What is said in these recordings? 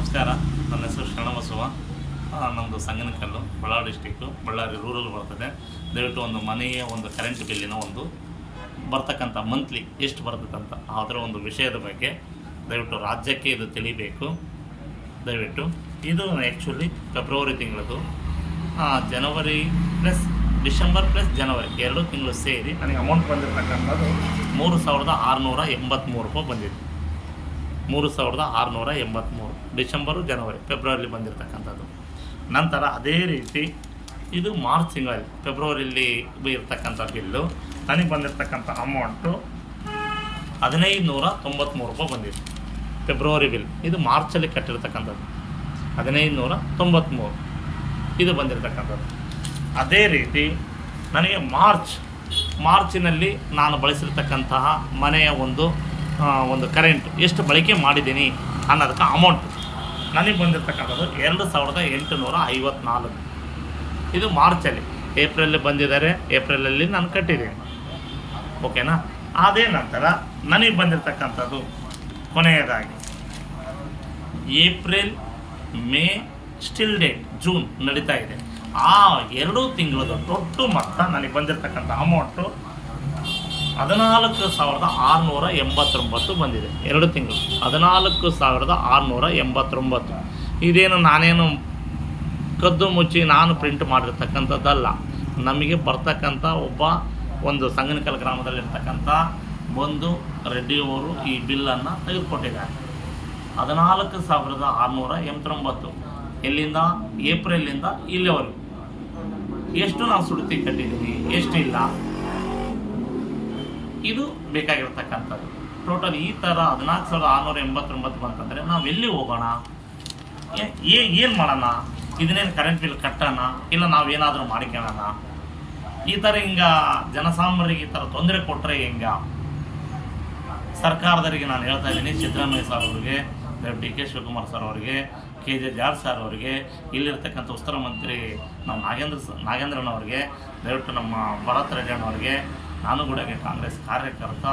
ನಮಸ್ಕಾರ. ನನ್ನ ಹೆಸರು ಶರಣಬಸವ. ನಮ್ಮದು ಸಂಗನಕಲ್ಲು ಬಳ್ಳಾರಿ ಡಿಸ್ಟಿಕ್ಕು ಬಳ್ಳಾರಿ ರೂರಲ್ ಬರ್ತದೆ. ದಯವಿಟ್ಟು ಒಂದು ಮನೆಯ, ಒಂದು ಕರೆಂಟ್ ಬಿಲ್ಲಿನ ಒಂದು ಬರ್ತಕ್ಕಂಥ ಮಂತ್ಲಿ ಎಷ್ಟು ಬರ್ತಕ್ಕಂಥ ಅದರ ಒಂದು ವಿಷಯದ ಬಗ್ಗೆ ದಯವಿಟ್ಟು ರಾಜ್ಯಕ್ಕೆ ಇದು ತಿಳಿಬೇಕು. ದಯವಿಟ್ಟು ಇದು ಆ್ಯಕ್ಚುಲಿ ಫೆಬ್ರವರಿ ತಿಂಗಳದು ಜನವರಿ ಪ್ಲಸ್ ಡಿಸೆಂಬರ್ ಪ್ಲಸ್ ಜನವರಿ ಎರಡು ತಿಂಗಳು ಸೇರಿ ನನಗೆ ಅಮೌಂಟ್ ಬಂದಿರತಕ್ಕಂಥದ್ದು ಮೂರು ಸಾವಿರದ ಆರುನೂರ ಎಂಬತ್ತ್ಮೂರು ರೂಪಾಯಿ ಬಂದಿದೆ. ಮೂರು ಸಾವಿರದ ಆರುನೂರ ಎಂಬತ್ತ್ಮೂರು ಡಿಸೆಂಬರು, ಜನವರಿ, ಫೆಬ್ರವರಿಲಿ ಬಂದಿರತಕ್ಕಂಥದ್ದು. ನಂತರ ಅದೇ ರೀತಿ ಇದು ಮಾರ್ಚ್ ತಿಂಗಳಲ್ಲಿ, ಫೆಬ್ರವರಿಲಿ ಇರತಕ್ಕಂಥ ಬಿಲ್ಲು ನನಗೆ ಬಂದಿರತಕ್ಕಂಥ ಅಮೌಂಟು ಹದಿನೈದು ನೂರ ತೊಂಬತ್ತ್ಮೂರು ರೂಪಾಯಿ ಬಂದಿದೆ. ಫೆಬ್ರವರಿ ಬಿಲ್, ಇದು ಮಾರ್ಚಲ್ಲಿ ಕಟ್ಟಿರ್ತಕ್ಕಂಥದ್ದು. ಹದಿನೈದು ನೂರ ತೊಂಬತ್ತ್ಮೂರು ಇದು ಬಂದಿರತಕ್ಕಂಥದ್ದು. ಅದೇ ರೀತಿ ನನಗೆ ಮಾರ್ಚ್, ಮಾರ್ಚಿನಲ್ಲಿ ನಾನು ಬಳಸಿರ್ತಕ್ಕಂತಹ ಮನೆಯ ಒಂದು ಒಂದು ಕರೆಂಟ್ ಎಷ್ಟು ಬಳಕೆ ಮಾಡಿದ್ದೀನಿ ಅನ್ನೋದಕ್ಕೆ ಅಮೌಂಟ್ ನನಗೆ ಬಂದಿರತಕ್ಕಂಥದ್ದು ಎರಡು ಸಾವಿರದ ಎಂಟುನೂರ ಐವತ್ನಾಲ್ಕು. ಇದು ಮಾರ್ಚಲ್ಲಿ. ಏಪ್ರಿಲ್ ಬಂದಿದ್ದಾರೆ. ಏಪ್ರಿಲಲ್ಲಿ ನಾನು ಕಟ್ಟಿದ್ದೀನಿ. ಓಕೆನಾ? ಅದೇ ನಂತರ ನನಗೆ ಬಂದಿರತಕ್ಕಂಥದ್ದು ಕೊನೆಯದಾಗಿ. April, May still date June ನಡೀತಾ ಇದೆ. ಆ ಎರಡು ತಿಂಗಳದ ದೊಡ್ಡ ಮೊತ್ತ ನನಗೆ ಬಂದಿರತಕ್ಕಂಥ ಅಮೌಂಟು ಹದಿನಾಲ್ಕು ಸಾವಿರದ ಆರುನೂರ ಎಂಬತ್ತೊಂಬತ್ತು ಬಂದಿದೆ. ಎರಡು ತಿಂಗಳು. ಹದಿನಾಲ್ಕು ಸಾವಿರದ ಆರುನೂರ ಎಂಬತ್ತೊಂಬತ್ತು. ಇದೇನು ನಾನೇನು ಕದ್ದು ಮುಚ್ಚಿ ನಾನು ಪ್ರಿಂಟ್ ಮಾಡಿರ್ತಕ್ಕಂಥದ್ದಲ್ಲ. ನಮಗೆ ಬರ್ತಕ್ಕಂಥ ಒಬ್ಬ ಒಂದು ಸಂಗನಕಲ್ ಗ್ರಾಮದಲ್ಲಿರ್ತಕ್ಕಂಥ ಒಂದು ರೆಡ್ಡಿಯವರು ಈ ಬಿಲ್ಲನ್ನು ತೆಗೆದುಕೊಟ್ಟಿದ್ದಾರೆ. ಹದಿನಾಲ್ಕು ಸಾವಿರದ ಆರುನೂರ ಎಂಬತ್ತೊಂಬತ್ತು. ಎಲ್ಲಿಂದ? ಏಪ್ರಿಲಿಂದ ಇಲ್ಲಿವರೆಗೂ. ಎಷ್ಟು ನಾವು ಸುಡುತಿ ಎಷ್ಟು ಎಷ್ಟಿಲ್ಲ. ಇದು ಬೇಕಾಗಿರ್ತಕ್ಕಂಥದ್ದು. ಟೋಟಲ್ ಈ ಥರ ಹದಿನಾಲ್ಕು ಸಾವಿರದ ಆರುನೂರ ಎಂಬತ್ತೊಂಬತ್ತು ಬಂತಂದರೆ ನಾವು ಎಲ್ಲಿ ಹೋಗೋಣ? ಏನು ಮಾಡೋಣ? ಇದನ್ನೇನು ಕರೆಂಟ್ ಬಿಲ್ ಕಟ್ಟೋಣ? ಇಲ್ಲ ನಾವೇನಾದರೂ ಮಾಡಿಕೊಳ್ಳೋಣ ಈ ಥರ ಹಿಂಗ ಜನಸಾಮಾನ್ಯರಿಗೆ ಈ ಥರ ತೊಂದರೆ ಕೊಟ್ಟರೆ ಹಿಂಗ? ಸರ್ಕಾರದವರಿಗೆ ನಾನು ಹೇಳ್ತಾ ಇದ್ದೀನಿ, ಸಿದ್ದರಾಮಯ್ಯ ಸರ್ ಅವರಿಗೆ ಡಿ ಕೆ ಶಿವಕುಮಾರ್ ಸರ್ ಅವರಿಗೆ, ಕೆ ಜೆ ಜಾರ್ಜ್ ಸರ್ ಅವರಿಗೆ, ಇಲ್ಲಿರ್ತಕ್ಕಂಥ ಉತ್ತರ ಮಂತ್ರಿ ನಮ್ಮ ನಾಗೇಂದ್ರ ನಾಗೇಂದ್ರನವ್ರಿಗೆ ದಯವಿಟ್ಟು ನಮ್ಮ ಭರತ್ ರೆಡ್ಡಿಯಣ್ಣವ್ರಿಗೆ ನಾನು ಕೂಡ ಕಾಂಗ್ರೆಸ್ ಕಾರ್ಯಕರ್ತ,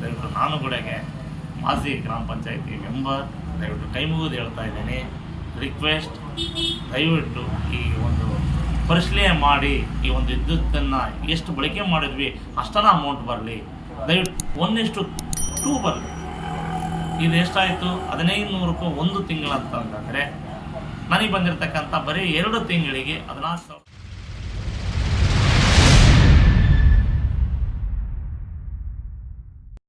ದಯವಿಟ್ಟು ನಾನು ಕೂಡ ಮಾಜಿ ಗ್ರಾಮ ಪಂಚಾಯಿತಿ ಮೆಂಬರ್, ದಯವಿಟ್ಟು ಕೈ ಮುಗಿದು ಹೇಳ್ತಾ ಇದ್ದೀನಿ. ರಿಕ್ವೆಸ್ಟ್ ದಯವಿಟ್ಟು ಈ ಒಂದು ಪರಿಶೀಲನೆ ಮಾಡಿ, ಈ ಒಂದು ವಿದ್ಯುತ್ತನ್ನು ಎಷ್ಟು ಬಳಕೆ ಮಾಡಿದ್ವಿ ಅಷ್ಟನ ಅಮೌಂಟ್ ಬರಲಿ. ದಯವಿಟ್ಟು ಒಂದಿಷ್ಟು ಟೂ ಬರಲಿ. ಇದು ಎಷ್ಟಾಯಿತು? ಹದಿನೈದು ನೂರಕ್ಕೂ ಒಂದು ತಿಂಗಳಂತಂದರೆ, ನನಗೆ ಬಂದಿರತಕ್ಕಂಥ ಬರೀ ಎರಡು ತಿಂಗಳಿಗೆ ಹದಿನಾಲ್ಕು